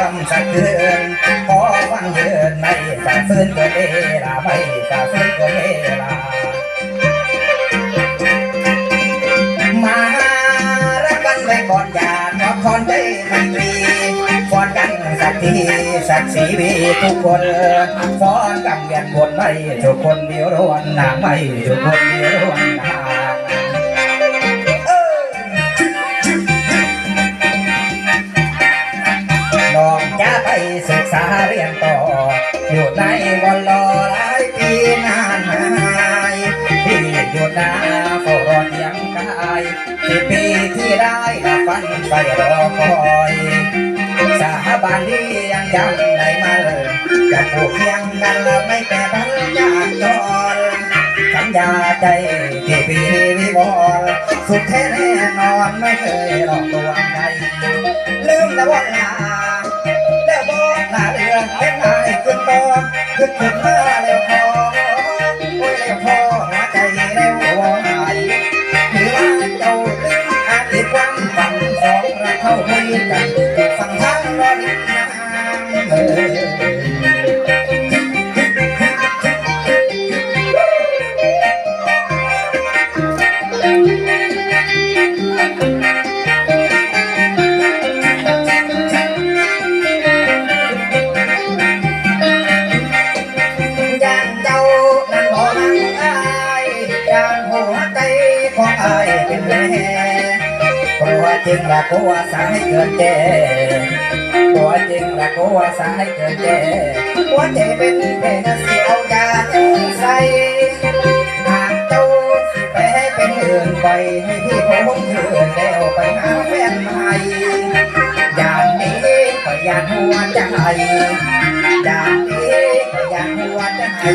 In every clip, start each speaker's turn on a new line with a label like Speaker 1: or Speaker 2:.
Speaker 1: อนร่วมสักคือนขอฟังยืนไม่ฝ่าฝืนเกินเวลาไม่ฝ่าฝืนเกินเวลามารักกันไว้ก่อนอย่าทอดทอนใจมันตรีฟอนกันสักทีสักสีวีทุกคนฟอนกันเวียนบนไม่ทุกคนเดียวร้วนหนาไม่ทุกคนเดียวร้วน ศึกษาเรียนต่อ อยู่ในวันรอหลายปีนานหายพี่อยู่นาเฝ้ารอเทียงกายสิปีที่ได้รับฟันไปรอคอยสาบานที่ยังจำได้มาเลยจะผูกเคียงกันและไม่แปรพันจากจรสัญญาใจที่พี่วิวรณ์สุดแท้แน่นอนไม่เคยหลอกลวงใครลืมแล้วว่าลา แล้วบอ อายเป็นแม่กลัวจริงละกลัวสายเกินแก่กลัวจริงละกลัวสายเกินแก่หัวใจเป็นแค่นั้นสิเอายาใส่หากเจ้าสิไปให้เป็นอื่นไปให้พี่ผมเถื่อนแล้วไปหาแฟนใหม่อย่างนี้ก็อยากหัวใจจากนี้ก็อยากห้ว่าจะให้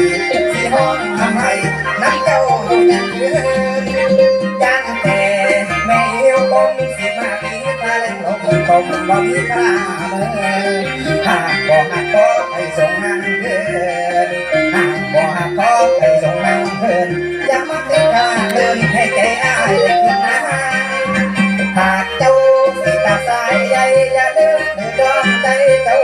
Speaker 1: ที่ห้องทำให้นักเจ้าอย่างนย่างแต่ แม่เอวตรงสิมาปีตาเล่นลมตมบ่มีกล้าเมื่อหากบ่หักก็ให้ส่งนางเกินหากบ่หักก็ให้ส่งนางเกินอย่ามาติดกาเดินให้ใจอ้ายได้ขึ้นนะหากเจ้าสิตาสายใหญ่อย่าลืมมือดอมใจเจ้า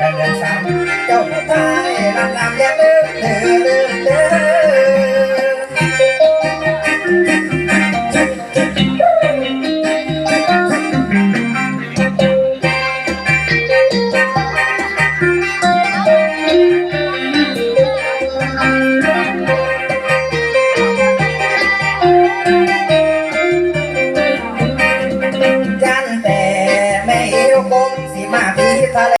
Speaker 1: กันเดือนสามเจ้าผู้ชายลำลำยังลืมลืมลืมเธอ